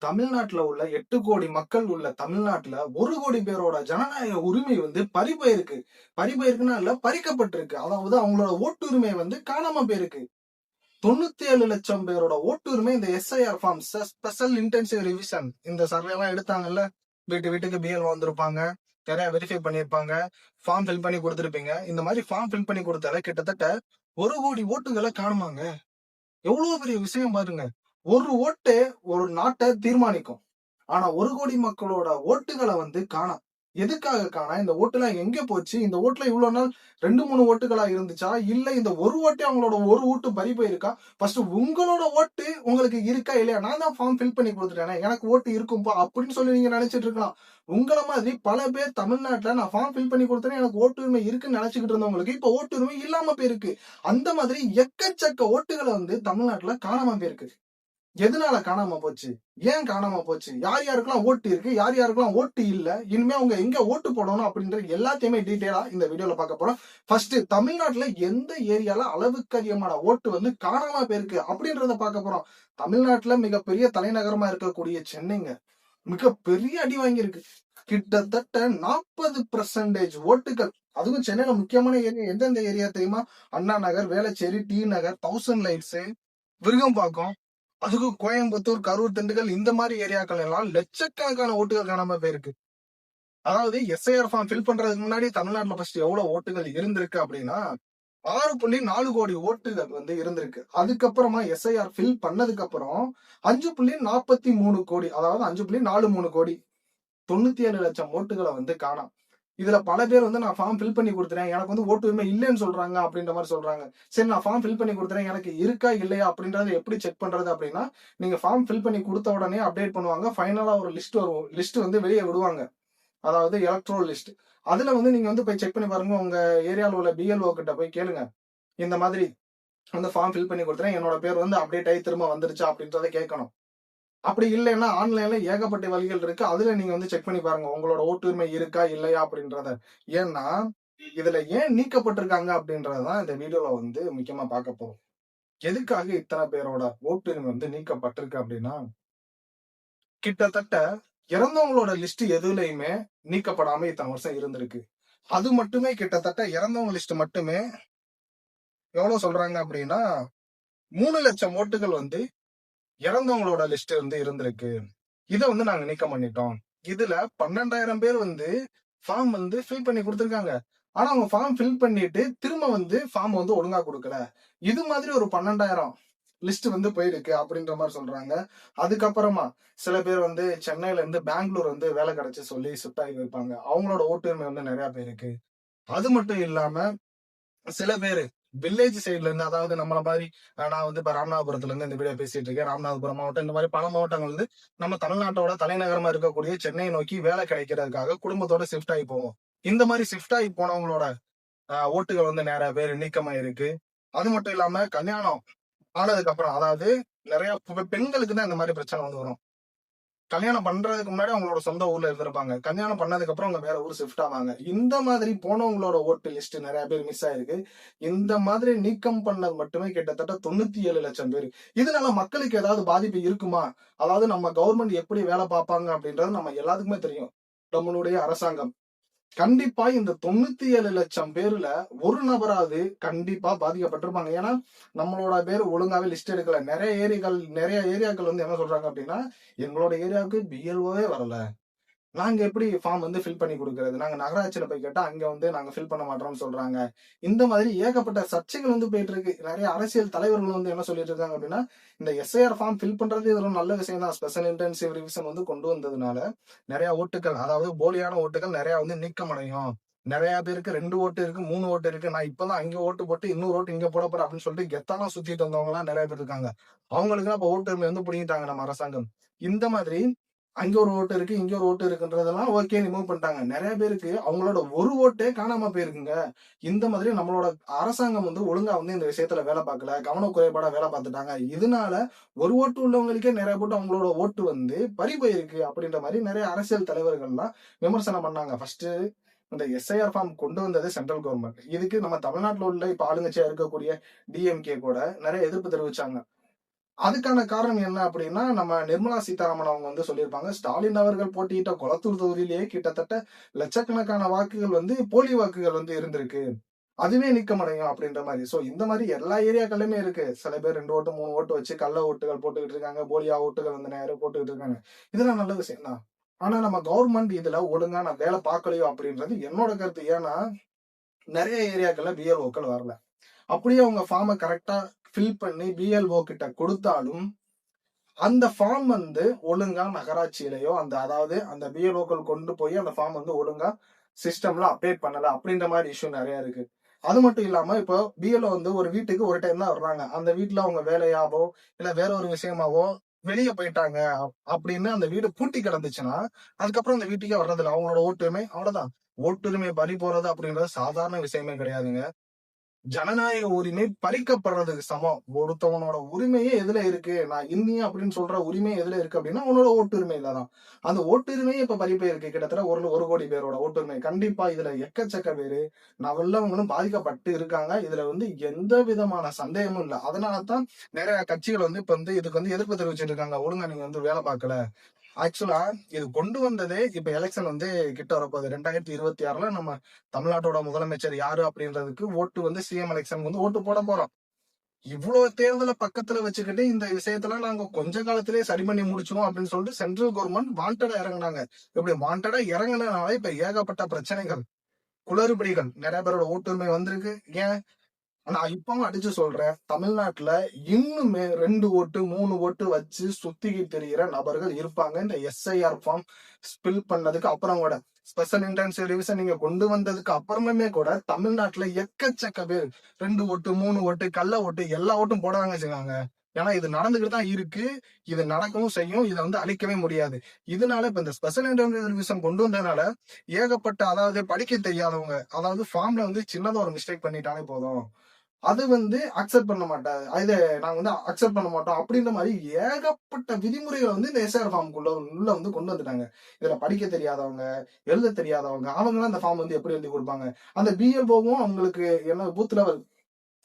தமிழ்நாட்டில் உள்ள எட்டு கோடி மக்கள் உள்ள தமிழ்நாட்டில் ஒரு கோடி பேரோட ஜனநாயக உரிமை வந்து பறிபோயிருக்கு. பறிபோயிருக்குன்னா இல்ல பறிக்கப்பட்டிருக்கு. அதாவது அவங்களோட ஓட்டுரிமை வந்து காணாம போயிருக்கு. தொண்ணூத்தி ஏழு லட்சம் பேரோட ஓட்டுரிமை இந்த SIR form special intensive revision இந்த சர்வே எல்லாம் எடுத்தாங்கல்ல? வீட்டு வீட்டுக்கு பிஎல் வந்திருப்பாங்க. நிறைய வெரிஃபை பண்ணியிருப்பாங்க. ஃபார்ம் ஃபில் பண்ணி கொடுத்துருப்பீங்க. இந்த மாதிரி ஃபார்ம் ஃபில் பண்ணி கொடுத்தால கிட்டத்தட்ட ஒரு கோடி ஓட்டுகளை காணுமாங்க? எவ்வளவு பெரிய விஷயம் பாருங்க. ஒரு ஓட்டு ஒரு நாட்டை தீர்மானிக்கும். ஆனா ஒரு கோடி மக்களோட ஓட்டுகளை வந்து காணாம் எதுக்காக காணா? இந்த ஓட்டுலாம் எங்க போச்சு? இந்த ஓட்டுல இவ்வளவு நாள் ரெண்டு மூணு ஓட்டுகளா இருந்துச்சா? இல்ல இந்த ஒரு ஓட்டே அவங்களோட ஒரு ஓட்டு பறி போயிருக்கா? ஃபர்ஸ்ட் உங்களோட ஓட்டு உங்களுக்கு இருக்கா இல்லையா? நான் தான் ஃபார்ம் ஃபில் பண்ணி கொடுத்துட்டேனே. எனக்கு ஓட்டு இருக்கும்பா அப்படின்னு சொல்லி நீங்க நினைச்சிட்டு இருக்கலாம். உங்களை மாதிரி பல பேர் தமிழ்நாட்டுல நான் ஃபார்ம் ஃபில் பண்ணி கொடுத்தேனே எனக்கு ஓட்டுரிமை இருக்குன்னு நினைச்சுக்கிட்டு இருந்தவங்களுக்கு இப்ப ஓட்டுரிமை இல்லாம போயிருக்கு. அந்த மாதிரி எக்கச்சக்க ஓட்டுகளை வந்து தமிழ்நாட்டுல காணாம போயிருக்கு. எதனால காணாம போச்சு? ஏன் காணாம போச்சு? யார் யாருக்கெல்லாம் ஓட்டு இருக்கு? யார் யாருக்கெல்லாம் ஓட்டு இல்ல? இனிமே அவங்க எங்க ஓட்டு போடணும் அப்படின்ற எல்லாத்தையுமே டீட்டெயிலா இந்த வீடியோல பார்க்க போறோம். ஃபர்ஸ்ட் தமிழ்நாட்டுல எந்த ஏரியால அளவுக்கு அதிகமான ஓட்டு வந்து காணாம போயிருக்கு அப்படின்றத பார்க்க போறோம். தமிழ்நாட்டுல மிகப்பெரிய தலைநகரமா இருக்கக்கூடிய சென்னைங்க மிகப்பெரிய அடி வாங்கியிருக்கு. கிட்டத்தட்ட நாற்பது பர்சன்டேஜ் ஓட்டுகள். அதுவும் சென்னையில முக்கியமான ஏரியா எந்தெந்த ஏரியா தெரியுமா? அண்ணா நகர் வேளச்சேரி டி நகர் தௌசண்ட் லைட்ஸ் விருகம்பாக்கம் அதுக்கும் கோயம்புத்தூர் கரூர் திண்டுக்கல் இந்த மாதிரி ஏரியாக்கள் எல்லாம் லட்சக்கணக்கான ஓட்டுகள் காணாம போயிருக்கு. அதாவது எஸ்ஐஆர் ஃபார்ம் ஃபில் பண்றதுக்கு முன்னாடி தமிழ்நாட்டுல ஃபர்ஸ்ட் எவ்வளவு ஓட்டுகள் இருந்திருக்கு அப்படின்னா ஆறு புள்ளி நாலு கோடி ஓட்டுகள் வந்து இருந்திருக்கு. அதுக்கப்புறமா எஸ்ஐஆர் ஃபில் பண்ணதுக்கு அப்புறம் அஞ்சு புள்ளி நாற்பத்தி மூணு கோடி அதாவது அஞ்சு புள்ளி நாலு மூணு கோடி தொண்ணூத்தி ஏழு லட்சம் ஓட்டுகளை வந்து காணாம். இதுல பல பேர் வந்து நான் ஃபார்ம் ஃபில் பண்ணி கொடுத்துறேன். எனக்கு வந்து ஓட்டு உரிமை இல்லைன்னு சொல்றாங்க அப்படின்ற மாதிரி சொல்றாங்க. சரி நான் ஃபார்ம் ஃபில் பண்ணி கொடுத்துறேன். எனக்கு இருக்கா இல்லையா அப்படின்றத எப்படி செக் பண்றது அப்படின்னா நீங்க ஃபார்ம் ஃபில் பண்ணி கொடுத்த உடனே அப்டேட் பண்ணுவாங்க. ஃபைனலா ஒரு லிஸ்ட் வரும். லிஸ்ட் வந்து வெளியே விடுவாங்க. அதாவது எலக்ட்ரோல் லிஸ்ட் அதுல வந்து நீங்க வந்து போய் செக் பண்ணி பாருங்க. உங்க ஏரியாவில் உள்ள பிஎல்ஓ கிட்ட போய் கேளுங்க. இந்த மாதிரி வந்து ஃபார்ம் ஃபில் பண்ணி கொடுத்துறேன். என்னோட பேர் வந்து அப்டேட் ஆகி திரும்ப வந்துருச்சா அப்படின்றத கேட்கணும். அப்படி இல்லைன்னா ஆன்லைன்ல ஏகப்பட்ட வழிகள் இருக்கு. அதுல நீங்க வந்து செக் பண்ணி பாருங்க. உங்களோட ஓட்டுரிமை இருக்கா இல்லையா அப்படின்றத. ஏன்னா இதுல ஏன் நீக்கப்பட்டிருக்காங்க அப்படின்றதுதான் இந்த வீடியோல வந்து முக்கியமா பார்க்க போறோம். எதுக்காக இத்தனை பேரோட ஓட்டுரிமை வந்து நீக்கப்பட்டிருக்கு அப்படின்னா கிட்டத்தட்ட இறந்தவங்களோட லிஸ்ட் எதுலயுமே நீக்கப்படாம இத்தனை வருஷம் இருந்திருக்கு. அது மட்டுமே கிட்டத்தட்ட இறந்தவங்க லிஸ்ட் மட்டுமே எவ்வளவு சொல்றாங்க அப்படின்னா மூணு லட்சம் ஓட்டுகள் வந்து இறந்தவங்களோட லிஸ்ட் வந்து இருந்திருக்கு. இதை வந்து நாங்க நீக்கம் பண்ணிட்டோம். இதுல பன்னெண்டாயிரம் பேர் வந்து ஃபார்ம் வந்து ஃபில் பண்ணி கொடுத்துருக்காங்க. ஆனா அவங்க ஃபார்ம் ஃபில் பண்ணிட்டு திரும்ப வந்து ஃபார்ம் வந்து ஒழுங்கா கொடுக்கல. இது மாதிரி ஒரு பன்னெண்டாயிரம் லிஸ்ட் வந்து போயிருக்கு அப்படின்ற மாதிரி சொல்றாங்க. அதுக்கப்புறமா சில பேர் வந்து சென்னையில இருந்து பெங்களூர் வந்து வேலை கிடைச்சு சொல்லி சுத்தாகி வைப்பாங்க அவங்களோட ஓட்டுரிமை வந்து நிறைய பேருக்கு. அது மட்டும் இல்லாம சில பேர் வில்லேஜ் சைட்ல இருந்து அதாவது நம்மள மாதிரி நான் வந்து இப்ப ராமநாதபுரத்துல இருந்து இந்த வீடியோ பேசிட்டு இருக்கேன். ராமநாதபுரம் மாவட்டம் இந்த மாதிரி பல மாவட்டங்கள் வந்து நம்ம தமிழ்நாட்டோட தலைநகரமா இருக்கக்கூடிய சென்னையை நோக்கி வேலை கிடைக்கிறதுக்காக குடும்பத்தோட ஷிஃப்ட் ஆகி போவோம். இந்த மாதிரி ஷிஃப்ட் ஆகி போனவங்களோட ஓட்டுகள் வந்து நிறைய பேர் நீக்கமாயிருக்கு. அது மட்டும் இல்லாம கல்யாணம் ஆனதுக்கு அப்புறம் அதாவது நிறைய பெண்களுக்கு தான் இந்த மாதிரி பிரச்சனை வந்து வரும். கல்யாணம் பண்றதுக்கு முன்னாடி அவங்களோட சொந்த ஊர்ல இருந்திருப்பாங்க. கல்யாணம் பண்ணதுக்கு அப்புறம் அவங்க வேற ஊர் ஷிஃப்ட் ஆவாங்க. இந்த மாதிரி போனவங்களோட ஓட்டு லிஸ்ட் நிறைய பேர் மிஸ் ஆயிருக்கு. இந்த மாதிரி நீக்கம் பண்ணது மட்டுமே கிட்டத்தட்ட தொண்ணூத்தி ஏழு லட்சம் பேர். இதனால மக்களுக்கு ஏதாவது பாதிப்பு இருக்குமா? அதாவது நம்ம கவர்மெண்ட் எப்படி வேலை பார்ப்பாங்க அப்படின்றது நம்ம எல்லாத்துக்குமே தெரியும். நம்மளுடைய அரசாங்கம். கண்டிப்பா இந்த தொண்ணூத்தி ஏழு லட்சம் பேர்ல ஒரு நபராவது கண்டிப்பா பாதிக்கப்பட்டிருப்பாங்க. ஏன்னா நம்மளோட பேர் ஒழுங்காவே லிஸ்ட் எடுக்கல. நிறைய ஏரியாக்கள் நிறைய ஏரியாக்கள் வந்து என்ன சொல்றாங்க அப்படின்னா எங்களோட ஏரியாவுக்கு பிஎல்ஓவே வரல. நாங்க எப்படி ஃபார்ம் வந்து ஃபில் பண்ணி கொடுக்கறது? நாங்க நகராட்சியில போய் கேட்டா அங்க வந்து நாங்க ஃபில் பண்ண மாட்டோம்னு சொல்றாங்க. இந்த மாதிரி ஏகப்பட்ட சர்ச்சைகள் வந்து போயிட்டு இருக்கு. நிறைய அரசியல் தலைவர்கள் வந்து என்ன சொல்லிட்டு இருக்காங்க அப்படின்னா இந்த எஸ்ஐஆர் ஃபார்ம் ஃபில் பண்றது இது ஒரு நல்ல விஷயம் தான். ஸ்பெஷல் இன்டென்சிவ் ரிவிஷன் வந்து கொண்டு வந்ததுனால நிறைய ஓட்டுகள் அதாவது போலியான ஓட்டுகள் நிறைய வந்து நீக்கமடையும். நிறைய பேருக்கு ரெண்டு ஓட்டு இருக்கு மூணு ஓட்டு இருக்கு. நான் இப்பதான் அங்க ஓட்டு போட்டு இன்னொரு ஓட்டு இங்க போட போறேன் அப்படின்னு சொல்லிட்டு கெத்தாலாம் சுத்திட்டு வந்தவங்க எல்லாம் நிறைய பேர் இருக்காங்க. அவங்களுக்கு இப்ப ஓட்டுரிமை வந்து பிடிங்கிட்டாங்க நம்ம அரசாங்கம். இந்த மாதிரி அங்க ஒரு ஓட்டு இருக்கு இங்க ஒரு ஓட்டு இருக்குன்றதெல்லாம் ஓகே ரிமூவ் பண்ணிட்டாங்க. நிறைய பேருக்கு அவங்களோட ஒரு ஓட்டே காணாம போயிருக்குங்க. இந்த மாதிரி நம்மளோட அரசாங்கம் வந்து ஒழுங்கா வந்து இந்த விஷயத்துல வேலை பார்க்கல கவன குறைபாடா வேலை பார்த்துட்டாங்க. இதனால ஒரு ஓட்டு உள்ளவங்களுக்கே நிறைய போட்டு அவங்களோட ஓட்டு வந்து பறி போயிருக்கு அப்படின்ற மாதிரி நிறைய அரசியல் தலைவர்கள்லாம் விமர்சனம் பண்ணாங்க. ஃபர்ஸ்ட் இந்த எஸ்ஐஆர் ஃபார்ம் கொண்டு வந்தது சென்ட்ரல் கவர்மெண்ட் இதுக்கு நம்ம தமிழ்நாட்டில் உள்ள இப்போ ஆளுங்கட்சியாக இருக்கக்கூடிய டிஎம்கே கூட நிறைய எதிர்ப்பு தெரிவிச்சாங்க. அதுக்கான காரணம் என்ன அப்படின்னா நம்ம நிர்மலா சீதாராமன் அவங்க வந்து சொல்லியிருப்பாங்க ஸ்டாலின் அவர்கள் போட்டியிட்ட கொளத்தூர் தொகுதியிலேயே கிட்டத்தட்ட லட்சக்கணக்கான வாக்குகள் வந்து போலி வாக்குகள் வந்து இருந்திருக்கு. அதுவே நிக்கமடையும் அப்படின்ற மாதிரி. சோ இந்த மாதிரி எல்லா ஏரியாக்களுமே இருக்கு. சில பேர் ரெண்டு ஓட்டு மூணு ஓட்டு வச்சு கள்ள ஓட்டுகள் போட்டுக்கிட்டு இருக்காங்க. போலியா ஓட்டுகள் வந்து நேரம் போட்டுக்கிட்டு இருக்காங்க. இதெல்லாம் நல்ல விஷயம் தான். ஆனா நம்ம கவர்மெண்ட் இதுல ஒழுங்கா நான் வேலை பார்க்கலையோ அப்படின்றது என்னோட கருத்து. ஏன்னா நிறைய ஏரியாக்கள்ல பிஎல்ஓக்கள் வரல. அப்படியே அவங்க ஃபார்மை கரெக்டா ஃபில் பண்ணி பிஎல்ஓ கிட்ட கொடுத்தாலும் அந்த ஃபார்ம் வந்து ஒழுங்கா நகராட்சியிலையோ அந்த அதாவது அந்த பிஎல்ஓக்கள் கொண்டு போய் அந்த ஃபார்ம் வந்து ஒழுங்கா சிஸ்டம்ல அப்டேட் பண்ணல அப்படின்ற மாதிரி இஷ்யூ நிறைய இருக்கு. அது மட்டும் இல்லாம இப்போ பிஎல்ஓ வந்து ஒரு வீட்டுக்கு ஒரு டைம் தான் வர்றாங்க. அந்த வீட்டுல அவங்க வேலையாவோ இல்ல வேற ஒரு விஷயமாவோ வெளியே போயிட்டாங்க அப்படின்னு அந்த வீடு பூட்டி கிடந்துச்சுன்னா அதுக்கப்புறம் அந்த வீட்டுக்கே வர்றதில்ல. அவங்களோட ஓட்டுரிமை அவ்வளவுதான். ஓட்டுரிமை பறி போறது அப்படின்றது சாதாரண விஷயமே கிடையாதுங்க. ஜனநாயக உரிமை பறிக்கப்படுறதுக்கு சமம். ஒருத்தவனோட உரிமையே எதுல இருக்கு? நான் இந்தியா அப்படின்னு சொல்ற உரிமை எதுல இருக்கு அப்படின்னா உன்னோட ஓட்டுரிமையில தான் அந்த ஓட்டுரிமையே இப்ப பறிப்பே இருக்கு கிட்டத்தட்ட ஒரு ஒரு கோடி பேரோட ஓட்டுரிமை கண்டிப்பா இதுல எக்கச்சக்க பேரு நல்லவங்களும் பாதிக்கப்பட்டு இருக்காங்க. இதுல வந்து எந்த விதமான சந்தேகமும் இல்ல. அதனாலதான் நிறைய கட்சிகள் வந்து இப்ப வந்து இதுக்கு வந்து எதிர்ப்பு தெரிவிச்சிட்டு இருக்காங்க. ஒழுங்கா நீங்க வந்து வேலை பார்க்கல. ஆக்சுவலா இது கொண்டு வந்ததே இப்ப எலெக்ஷன் வந்து கிட்ட வரப்போகுது. ரெண்டாயிரத்தி இருபத்தி ஆறுல நம்ம தமிழ்நாட்டோட முதலமைச்சர் யாரு அப்படின்றதுக்கு ஓட்டு வந்து சிஎம் எலெக்ஷனுக்கு வந்து ஓட்டு போட போறோம். இவ்வளவு தேர்தலை பக்கத்துல வச்சுக்கிட்டு இந்த விஷயத்துல நாங்க கொஞ்ச காலத்திலேயே சரி பண்ணி முடிச்சிடும் அப்படின்னு சொல்லிட்டு சென்ட்ரல் கவர்மெண்ட் வாண்டடா இறங்குனாங்க. இப்படி வாண்டடா இறங்கினால இப்ப ஏகப்பட்ட பிரச்சனைகள் குளறுபடிகள் நிறைய பேரோட ஓட்டுரிமை வந்திருக்கு. ஏன்? நான் இப்பவும் அடிச்சு சொல்றேன். தமிழ்நாட்டுல இன்னுமே ரெண்டு ஓட்டு மூணு ஓட்டு வச்சு சுத்திக்கிட்டு தெரிகிற நபர்கள் இருப்பாங்க. இந்த எஸ்ஐஆர் ஃபார்ம் ஸ்பில் பண்ணதுக்கு அப்புறம் கூட ஸ்பெஷல் இன்டென்சிவ் ரிவிஷன் நீங்க கொண்டு வந்ததுக்கு அப்புறமே கூட தமிழ்நாட்டுல எக்கச்சக்க பேர் ரெண்டு ஓட்டு மூணு ஓட்டு கள்ள ஓட்டு எல்லா ஓட்டும் போடாங்க வச்சுக்காங்க ஏன்னா இது நடந்துகிட்டு தான் இருக்கு. இது நடக்கவும் செய்யும். இதை வந்து அழிக்கவே முடியாது. இதனால இப்ப இந்த ஸ்பெஷல் இன்டென்சிவ் ரிவிஷன் கொண்டு வந்ததுனால ஏகப்பட்ட அதாவது படிக்க தெரியாதவங்க அதாவது ஃபார்ம்ல வந்து சின்னதா ஒரு மிஸ்டேக் பண்ணிட்டாலே போதும். அது வந்து அக்செப்ட் பண்ண மாட்டாது இது நாங்க வந்து அக்செப்ட் பண்ண மாட்டோம் அப்படின்ற மாதிரி ஏகப்பட்ட விதிமுறைகளை வந்து இந்த எஸ்ஆர் ஃபார்முக்குள்ள உள்ள வந்து கொண்டு வந்துட்டாங்க. இதுல படிக்க தெரியாதவங்க எழுத தெரியாதவங்க அவங்களாம் அந்த ஃபார்ம் வந்து எப்படி எழுதி கொடுப்பாங்க? அந்த பிஎல்ஓவும் அவங்களுக்கு என்ன பூத் லெவல்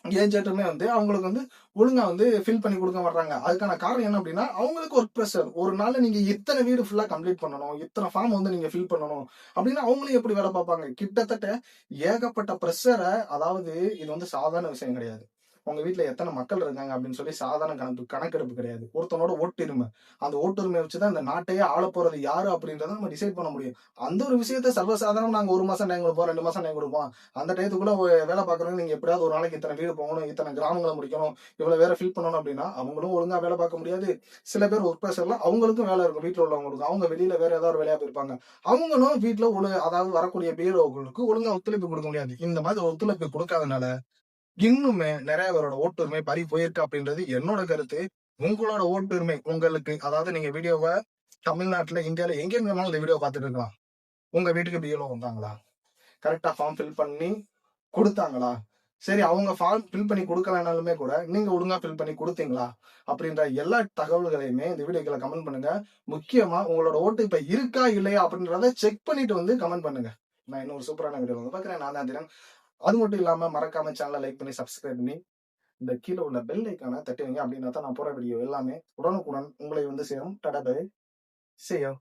ஏஜென்ட்டுமே வந்து அவங்களுக்கு வந்து ஒழுங்கா வந்து ஃபில் பண்ணி கொடுக்க வர்றாங்க. அதுக்கான காரணம் என்ன அப்படின்னா அவங்களுக்கு ஒர்க் ப்ரெஷர் ஒரு நாள் நீங்க இத்தனை வீடு ஃபுல்லா கம்ப்ளீட் பண்ணணும் இத்தனை ஃபார்ம் வந்து நீங்க ஃபில் பண்ணணும் அப்படின்னா அவங்களும் எப்படி வேலை பார்ப்பாங்க? கிட்டத்தட்ட ஏகப்பட்ட ப்ரெஷரை அதாவது இது வந்து சாதாரண விஷயம் கிடையாது. உங்க வீட்டுல எத்தனை மக்கள் இருக்காங்க அப்படின்னு சொல்லி சாதாரண கணக்கு கணக்கெடுப்பு கிடையாது. ஒருத்தனோட ஓட்டுரிமை. அந்த ஓட்டுரிமை வச்சுதான் இந்த நாட்டையே ஆள போறது யாரு அப்படின்றத நம்ம டிசைட் பண்ண முடியும். அந்த ஒரு விஷயத்த சர்வசாதாரணம் நாங்க ஒரு மாசம் டைம் கொடுப்போம் ரெண்டு மாசம் டைம் கொடுப்போம். அந்த டயத்துக்குள்ள வேலை பாக்குறவங்க நீங்க எப்படியாவது ஒரு நாளைக்கு இத்தனை வீடு போகணும் இத்தனை கிராமங்களை முடிக்கணும் இவ்வளவு வேற ஃபில் பண்ணணும் அப்படின்னா அவங்களும் ஒழுங்கா வேலை பார்க்க முடியாது. சில பேர் ஒர்க் ப்ரெஷர்ல அவங்களுக்கும் வேலை இருக்கும் வீட்டுல உள்ளவங்களுக்கும். அவங்க வெளியில வேற ஏதாவது ஒரு வேலையா போயிருப்பாங்க. அவங்களும் வீட்டுல ஒழு அதாவது வரக்கூடிய பிஏஓக்களுக்கு ஒழுங்கா ஒத்துழைப்பு கொடுக்க முடியாது. இந்த மாதிரி ஒத்துழைப்பு கொடுக்காதனால இன்னுமே நிறைய பேரோட ஓட்டுரிமை பறி போயிருக்கு அப்படின்றது என்னோட கருத்து. உங்களோட ஓட்டுரிமை உங்களுக்கு அதாவது நீங்க வீடியோவை தமிழ்நாட்டுல இந்தியால எங்க இருந்தாலும் இந்த வீடியோ பார்த்துட்டு இருக்கலாம். உங்க வீட்டுக்கு பிஎல்ஓ வந்தாங்களா? கரெக்டா ஃபார்ம் ஃபில் பண்ணி கொடுத்தாங்களா? சரி அவங்க ஃபார்ம் ஃபில் பண்ணி கொடுக்கலனாலுமே கூட நீங்க ஒழுங்கா ஃபில் பண்ணி கொடுத்தீங்களா? அப்படின்ற எல்லா தகவல்களையுமே இந்த வீடியோக்களை கமெண்ட் பண்ணுங்க. முக்கியமா உங்களோட ஓட்டு இப்ப இருக்கா இல்லையா அப்படின்றத செக் பண்ணிட்டு வந்து கமெண்ட் பண்ணுங்க. நான் இன்னொரு சூப்பரான வீடியோ வந்து பாக்குறேன் நான் தான் தினம் அது மட்டும் இல்லாம மறக்காம சேனலை லைக் பண்ணி சப்ஸ்கிரைப் பண்ணி இந்த கீழே உள்ள பெல் ஐக்கான தட்டி வைங்க அப்படின்னா தான் நான் போற வீடியோ எல்லாமே உடனுக்குடன் உங்களை வந்து சேரும். டடா பை செய்யும்